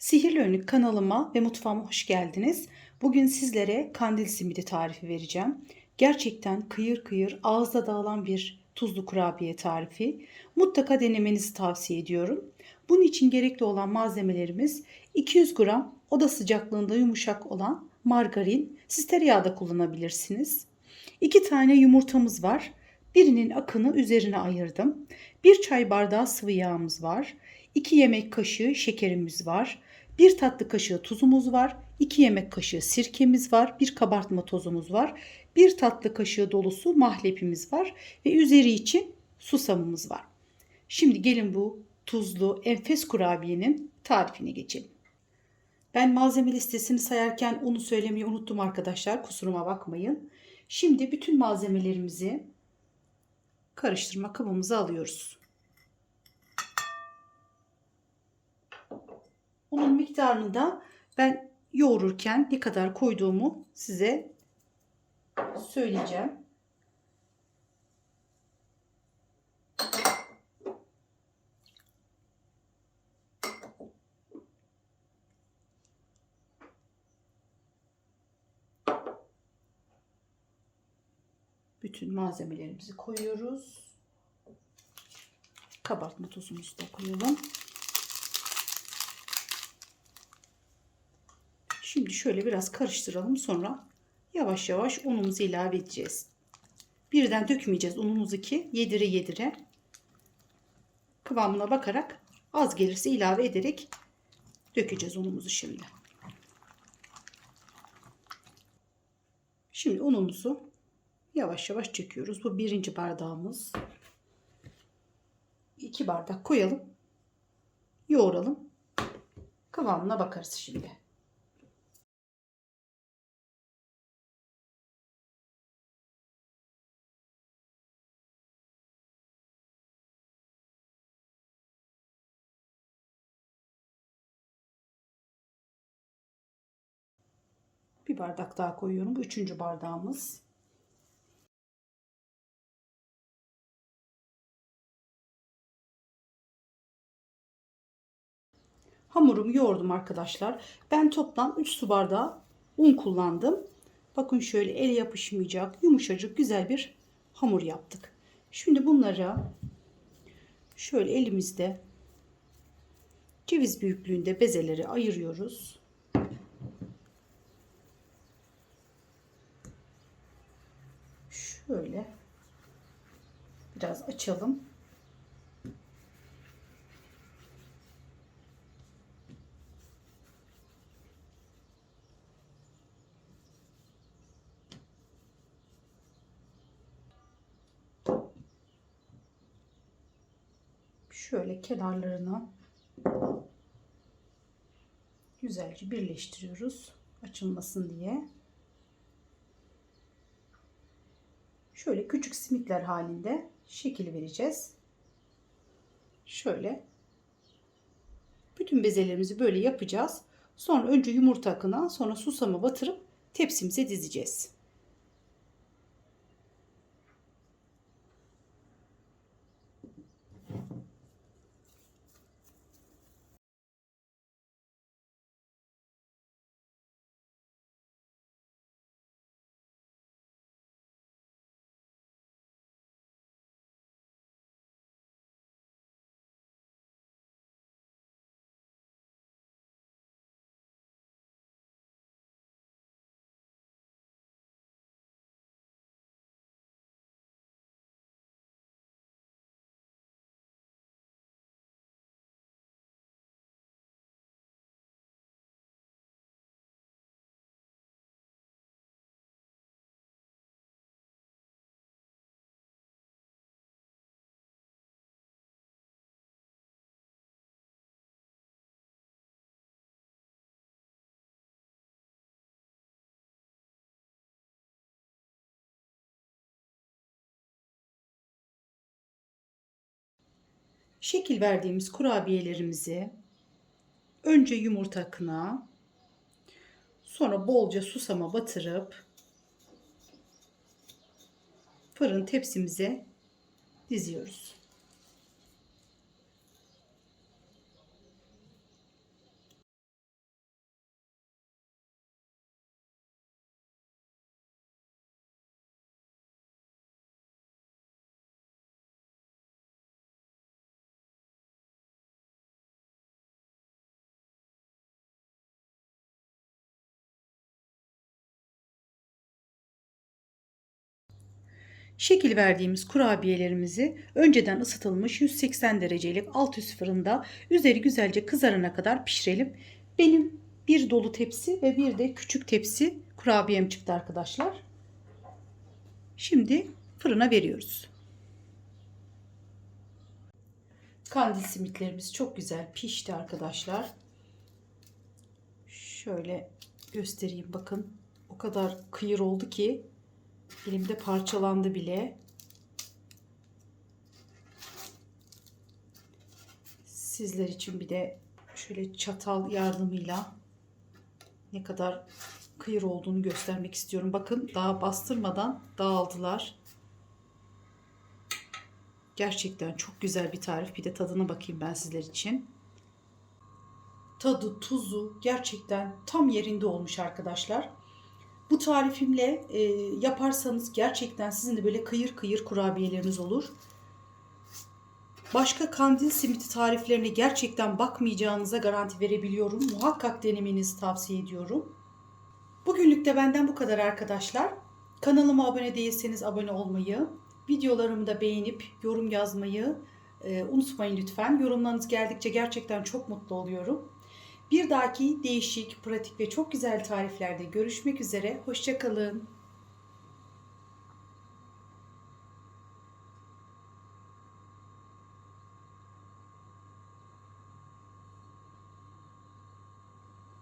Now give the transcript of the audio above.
Sihirli Önlük kanalıma ve mutfağıma hoş geldiniz. Bugün sizlere kandil simidi tarifi vereceğim. Gerçekten kıyır kıyır ağızda dağılan bir tuzlu kurabiye tarifi. Mutlaka denemenizi tavsiye ediyorum. Bunun için gerekli olan malzemelerimiz 200 gram oda sıcaklığında yumuşak olan margarin. Siz tereyağı da kullanabilirsiniz. 2 tane yumurtamız var. Birinin akını üzerine ayırdım. 1 çay bardağı sıvı yağımız var. 2 yemek kaşığı şekerimiz var. 1 tatlı kaşığı tuzumuz var. 2 yemek kaşığı sirkemiz var. 1 kabartma tozumuz var. 1 tatlı kaşığı dolusu mahlepimiz var. Ve üzeri için susamımız var. Şimdi gelin bu tuzlu enfes kurabiyenin tarifine geçelim. Ben malzeme listesini sayarken unu söylemeyi unuttum arkadaşlar. Kusuruma bakmayın. Şimdi bütün malzemelerimizi karıştırma kabımıza alıyoruz. Unun miktarını da ben yoğururken ne kadar koyduğumu size söyleyeceğim. Bütün malzemelerimizi koyuyoruz. Kabartma tozumuzu da koyalım. Şimdi şöyle biraz karıştıralım. Sonra yavaş yavaş unumuzu ilave edeceğiz. Birden dökmeyeceğiz unumuzu ki yedire yedire kıvamına bakarak az gelirse ilave ederek dökeceğiz unumuzu şimdi. Şimdi unumuzu yavaş yavaş çekiyoruz. Bu birinci bardağımız. iki bardak koyalım. Yoğuralım. Kıvamına bakarız şimdi. Bir bardak daha koyuyorum. Bu üçüncü bardağımız. Hamurumu yoğurdum arkadaşlar. Ben toplam 3 su bardağı un kullandım. Bakın şöyle el yapışmayacak yumuşacık güzel bir hamur yaptık. Şimdi bunları şöyle elimizde ceviz büyüklüğünde bezeleri ayırıyoruz. Şöyle biraz açalım. Şöyle kenarlarını güzelce birleştiriyoruz açılmasın diye. Şöyle küçük simitler halinde şekil vereceğiz. Şöyle bütün bezelerimizi böyle yapacağız. Sonra önce yumurta akına sonra susamı batırıp tepsimize dizeceğiz. Şekil verdiğimiz kurabiyelerimizi önce yumurta akına sonra bolca susama batırıp fırın tepsimize diziyoruz. Şekil verdiğimiz kurabiyelerimizi önceden ısıtılmış 180 derecelik alt üst fırında üzeri güzelce kızarana kadar pişirelim. Benim bir dolu tepsi ve bir de küçük tepsi kurabiyem çıktı arkadaşlar. Şimdi fırına veriyoruz. Kandil simitlerimiz çok güzel pişti arkadaşlar. Şöyle göstereyim bakın. O kadar kıyır oldu ki elimde parçalandı bile. Sizler için bir de şöyle çatal yardımıyla ne kadar kıyır olduğunu göstermek istiyorum. Bakın daha bastırmadan dağıldılar. Gerçekten çok güzel bir tarif. Bir de tadına bakayım ben sizler için. Tadı, tuzu gerçekten tam yerinde olmuş arkadaşlar. Bu tarifimle e, yaparsanız gerçekten sizin de böyle kıyır kıyır kurabiyeleriniz olur. Başka kandil simiti tariflerine gerçekten bakmayacağınıza garanti verebiliyorum. Muhakkak denemenizi tavsiye ediyorum. Bugünlük de benden bu kadar arkadaşlar. Kanalıma abone değilseniz abone olmayı, videolarımı da beğenip yorum yazmayı e, unutmayın lütfen. Yorumlarınız geldikçe gerçekten çok mutlu oluyorum. Bir dahaki değişik, pratik ve çok güzel tariflerde görüşmek üzere. Hoşçakalın.